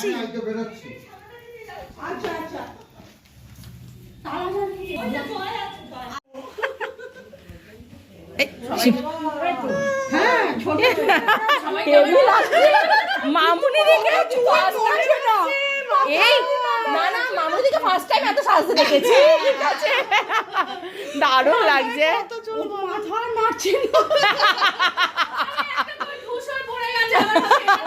বেরোচ্ছি? আজকে বেরোচ্ছি। আচ্ছা আচ্ছা। হ্যাঁ ছোট মামুনি দিকে না। এই না না মামুনি ফার্স্ট টাইম এত সাজতে দেখেছি। ঠিক আছে। দারুণ লাগছে। মাথা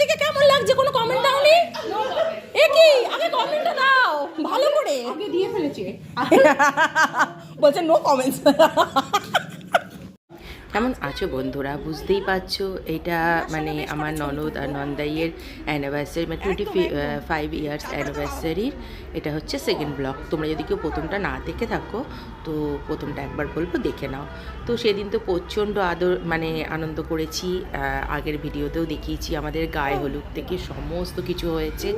দিকে কেমন লাগছে? কোনো কমেন্ট দাওনি? এ কি? আগে কমেন্টটা দাও। ভালো করে। আগে দিয়ে ফেলেছে। বলছে নো কমেন্টস কেমন আছো বন্ধুরা? বুঝতেই পারছ এটা মানে আমার ননদ আর নন্দাইয়ের অ্যানিভার্সারি মানে টোয়েন্টি ফাইভ ইয়ার্স অ্যানিভার্সারির এটা হচ্ছে সেকেন্ড ব্লগ তোমরা যদি কেউ প্রথমটা না দেখে থাকো তো প্রথমটা একবার বলব দেখে নাও। তো সেদিন তো প্রচণ্ড আদর মানে আনন্দ করেছি আগের ভিডিওতেও দেখিয়েছি আমাদের গায়ে হলুদ থেকে সমস্ত কিছু হয়েছে।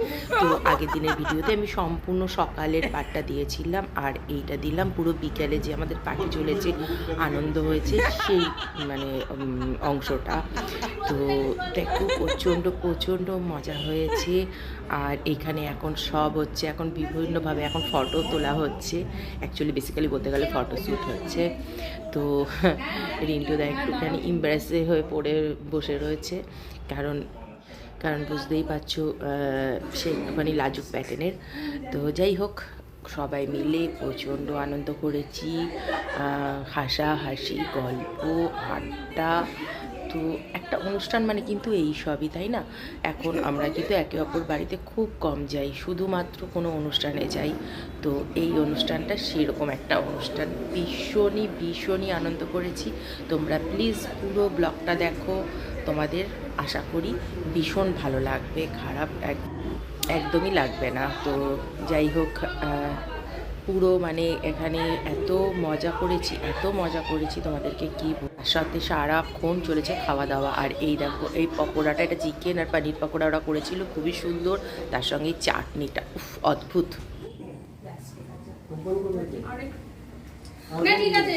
তো আগের দিনের ভিডিওতে আমি সম্পূর্ণ সকালের পাটটা দিয়েছিলাম আর এইটা দিলাম পুরো বিকেলে যে আমাদের পার্টি চলেছে আনন্দ হয়েছে সেই মানে অংশটা। তো দেখো, প্রচণ্ড প্রচণ্ড মজা হয়েছে। আর এখানে এখন সব হচ্ছে, এখন বিভিন্নভাবে এখন ফটো তোলা হচ্ছে। অ্যাকচুয়ালি বেসিক্যালি বলতে গেলে ফটো শ্যুট হচ্ছে। তো রিন্টুদা একটুখানি ইমব্রেসে হয়ে পড়ে, বসে রয়েছে। কারণ কারণ বুঝতেই পারছ সে একটুখানি লাজুক প্যাটার্নের তো যাই হোক সবাই মিলে প্রচণ্ড আনন্দ করেছি হাসাহাসি, গল্প, আড্ডা। তো একটা অনুষ্ঠান মানে কিন্তু এই সবই, তাই না? এখন আমরা কিন্তু একে অপর বাড়িতে খুব কম যাই, শুধুমাত্র কোনো অনুষ্ঠানে যাই। তো এই অনুষ্ঠানটা সেরকম একটা অনুষ্ঠান। ভীষণই ভীষণই আনন্দ করেছি। তোমরা প্লিজ পুরো ব্লগটা দেখো। তোমাদের আশা করি ভীষণ ভালো লাগবে, খারাপ এক একদমই লাগবে না। তো যাই হোক পুরো মানে এখানে এত মজা করেছি এত মজা করেছি তোমাদেরকে কি তার সাথে সারাক্ষণ চলেছে খাওয়া দাওয়া। আর এই দেখো এই পকোড়াটা এটা চিকেন আর পানির পকোড়া ওরা করেছিল খুবই সুন্দর। তার সঙ্গে চাটনিটা উফ অদ্ভুত। না ঠিক আছে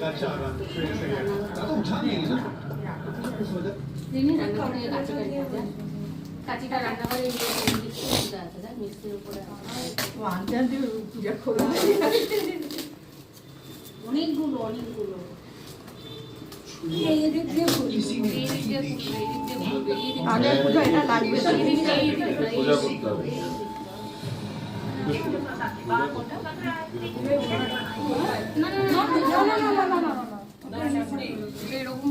Kaç aran? Şuraya sen gel. Zaten uçan değil mi? Demin akıllı açık edeceğim. কাঁচিটা রান্নাঘরে মিষ্টির উপরে আছে দেখ মিষ্টির উপরে আনতে আনতে পূজা করে অনেকগুলো অনেকগুলো এরকম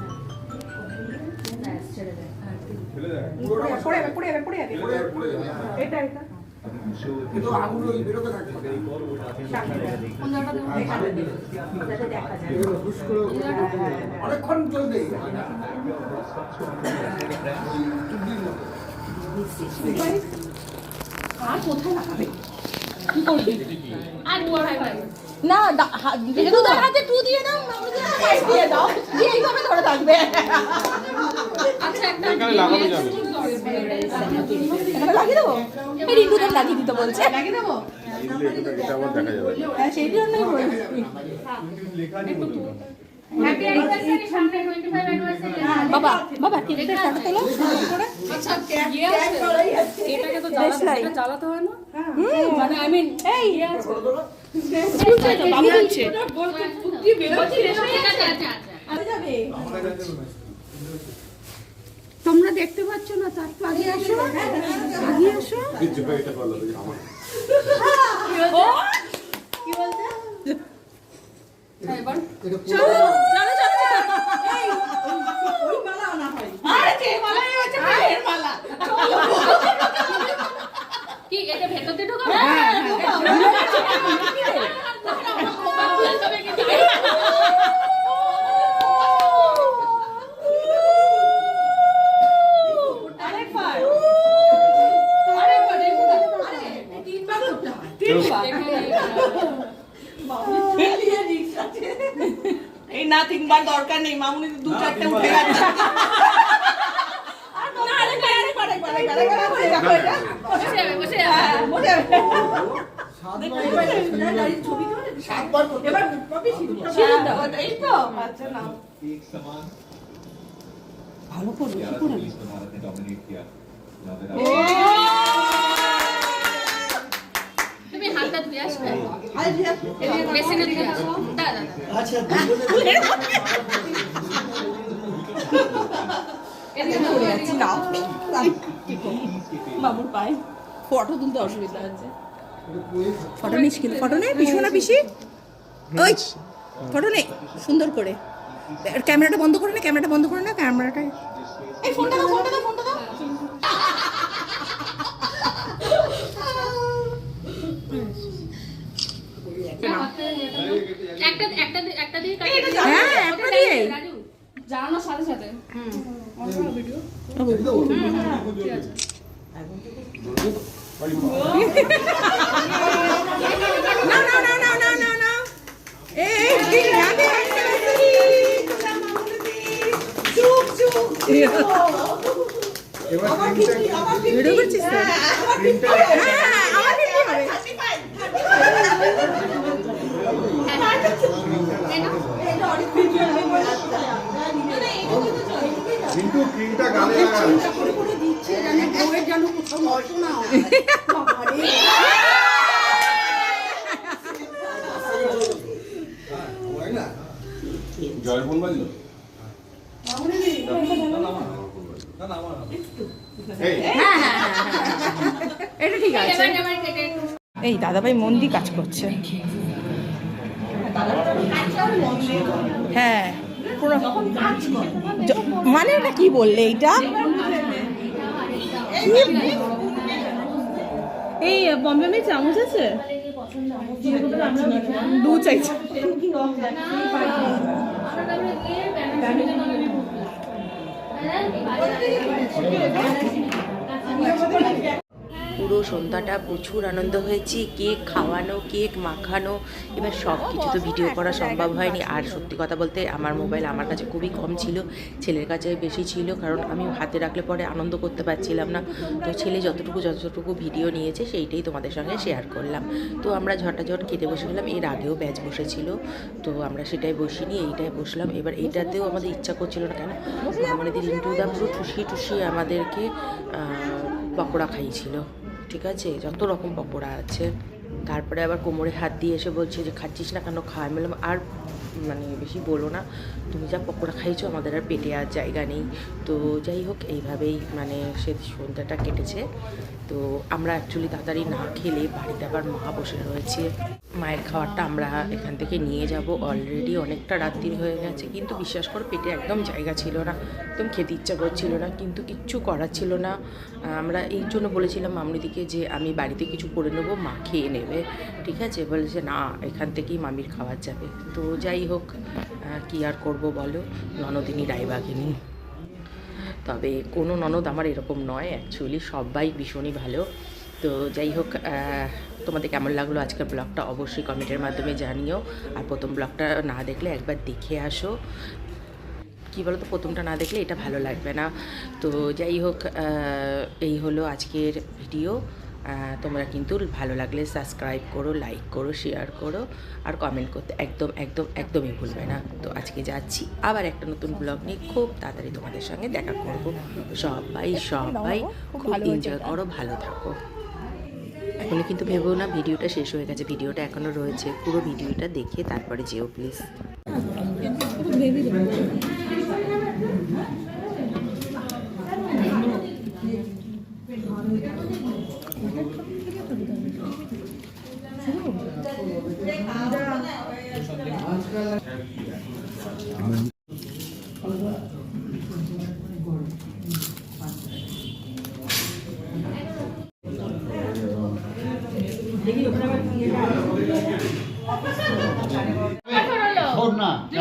পড়ে যাবে পড়ে যাবে পড়ে যাবে? অনেকক্ষণ চলবে। আর কোথায় লাগাবে? কি করবি? আর দু না দা- হা- দুধের হাতে টু দিয়ে দাও দিয়ে দাও। দিয়ে এইভাবে ধরে থাকবে। আচ্ছা একটা লাগানো যাবে। লাগিয়ে দেবো? এই রিন্টুদের লাগিয়ে দিতে বলছে। লাগিয়ে দেবো? হ্যাঁ সেই জন্যই বলছি। হ্যাপি অ্যানিভার্সারি সামনে 25 অ্যানিভার্সারি বাবা বাবা কেকটা তোলো আচ্ছা ইয়ে এটাকে তো জ্বালাতে হয় না? মানে আই মিন এই। আচ্ছা আচ্ছা তোমরা দেখতে পাচ্ছ না তার আগে আসো। আগে আসো। চলো চলো চলো মালা আনা হয় মালা এই হচ্ছে পায়ের মালা। কি এটা ভেতর দিয়ে ঢোকাবে? হয় এই না তিনবার দরকার নেই। মামুনি দু চারটে উঠে গেছে। ভালো করে তুমি হাতটা ধুয়ে আসবে আচ্ছা, আচ্ছা বাবুর পায়ে। ফটো তুলতে অসুবিধা হচ্ছে। ফটো নিস কিন্তু। ফটো নে পিছু না পিসি? ওই ফটো নে সুন্দর করে। ক্যামেরাটা বন্ধ করে না ক্যামেরাটা বন্ধ করে না ক্যামেরাটা এই ফোনটা দাও ফোনটা দাও ফোনটা দাও একটা একটা একটা দিয়ে কাটি হ্যাঁ, একটা দিয়ে। রাজু জানানোর সাথে সাথে না না না না না না না এই এই হ্যাপি অ্যানিভার্সারি তোমরা মামুনি চুপ চুপ আমার পিছু আমার ভিডিও করছিস তো হ্যাঁ আমার ভিডিও হবে কিন্তু ক্রিমটা গালে লাগা হয় না জয়ফুল বাজলো এই এটা ঠিক আছে দাদাভাই মন দিয়ে কাজ করছে। হ্যাঁ। মানে এটা কি বললে এইটা? এই বম্বে মে চামচ আছে? দু চাইছে। পুরো সন্ধ্যাটা প্রচুর আনন্দ হয়েছে। কেক খাওয়ানো, কেক মাখানো, এবার সব কিছু তো ভিডিও করা সম্ভব হয়নি। আর সত্যি কথা বলতে আমার মোবাইল আমার কাছে খুবই কম ছিল, ছেলের কাছে বেশি ছিল, কারণ আমি হাতে রাখলে পরে আনন্দ করতে পারছিলাম না। তো ছেলে যতটুকু যতটুকু ভিডিও নিয়েছে, সেইটাই তোমাদের সঙ্গে শেয়ার করলাম। তো আমরা ঝটাঝট কেটে বসে গেলাম, এর আগেও ব্যাচ বসেছিল। তো আমরা সেটাই বসিনি, এইটাই বসলাম। এবার এইটাতেও আমাদের ইচ্ছা করছিল না, কেন? আমাদের রিন্টুদা পুরো টুসি টুসি আমাদেরকে পকোড়া খাইয়েছিল। ঠিক আছে? যত রকম পকোড়া আছে। তারপরে আবার কোমরে হাত দিয়ে এসে বলছে যে, খাচ্ছিস না কেন? খাওয়া মেলাম আর মানে বেশি বলো না। তুমি যা পকোড়া খাইছো, আমাদের আর পেটে আর জায়গা নেই। তো যাই হোক, এইভাবেই মানে সে সন্ধ্যাটা কেটেছে। তো আমরা অ্যাকচুয়ালি তাড়াতাড়ি না খেলে বাড়িতে আবার মা বসে রয়েছে। মায়ের খাবারটা আমরা এখান থেকে নিয়ে যাব। অলরেডি অনেকটা রাত্রি হয়ে গেছে, কিন্তু বিশ্বাস করো, পেটে একদম জায়গা ছিল না। একদম খেতে ইচ্ছা করছিল না, কিন্তু কিচ্ছু করার ছিল না। আমরা এই জন্য বলেছিলাম মামনিদিকে যে আমি বাড়িতে কিছু করে নেব, মা খেয়ে নেবে। ঠিক আছে? বলেছে না, এখান থেকেই মামির খাবার যাবে। তো যাই হোক কি আর করব বলো? ননদিনী রায়বাঘিনী তবে কোনো ননদ আমার এরকম নয় অ্যাকচুয়ালি সবাই ভীষণই ভালো। তো যাই হোক তোমাদের কেমন লাগল আজকের ব্লগটা অবশ্যই কমেন্টের মাধ্যমে জানিও। আর প্রথম ব্লগটা না দেখলে একবার দেখে আসো। কী বলো তো প্রথমটা না দেখলে এটা ভালো লাগবে না। তো যাই হোক এই হলো আজকের ভিডিও। তোমরা কিন্তু ভালো লাগলে সাবস্ক্রাইব করো লাইক করো শেয়ার করো আর কমেন্ট করতে একদম একদম, একদমই ভুলবে না। তো আজকে যাচ্ছি আবার একটা নতুন ব্লগ নিয়ে। খুব তাড়াতাড়ি তোমাদের সঙ্গে দেখা করব। সবাই সবাই খুব এনজয় করো, ভালো থাকো। এখনই কিন্তু ভেবো না, ভিডিওটা শেষ হয়ে গেছে। ভিডিওটা এখনও রয়েছে। পুরো ভিডিওটা দেখে তারপরে যেও প্লিজ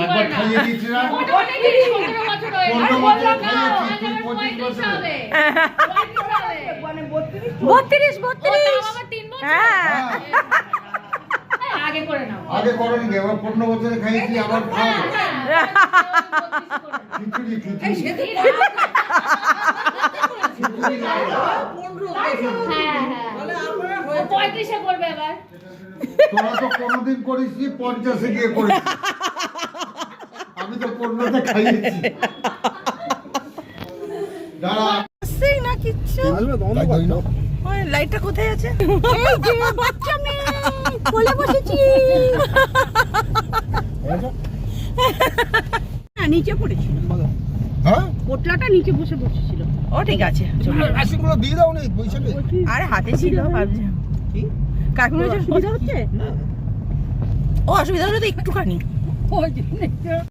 একবার খাইয়ে দিচ্ছি না পনেরো বছর খাইয়েছি পঁচিশ বছরে বত্রিশ বত্রিশ। হ্যাঁ। আগে করে নাও। আগে করনি গে এবার পনেরো বছরে খাইয়েছি আবার খিচুড়ি খিচুড়ি। হ্যাঁ হ্যাঁ। পঁয়ত্রিশে করবে এবার। তোরা তো কোনোদিন করিস নি পঞ্চাশে গিয়ে করিস। আমি তো পনেরোতে খাইয়েছি। দাঁড়া। না কিচ্ছু? লাইটটা কোথায় আছে? এই যে বাচ্চা মেয়ে কোলে বসেছি। না নিচে পড়েছিল। হ্যাঁ? পোটলাটা নিচে বসে বসেছিল। ও ঠিক আছে রাশিগুলো দিয়ে দাও নি বৈশাখে। আরে হাতে ছিল ভাবছি। কাকিমা সুবিধা হচ্ছে? ও অসুবিধা হলে তো একটুখানি।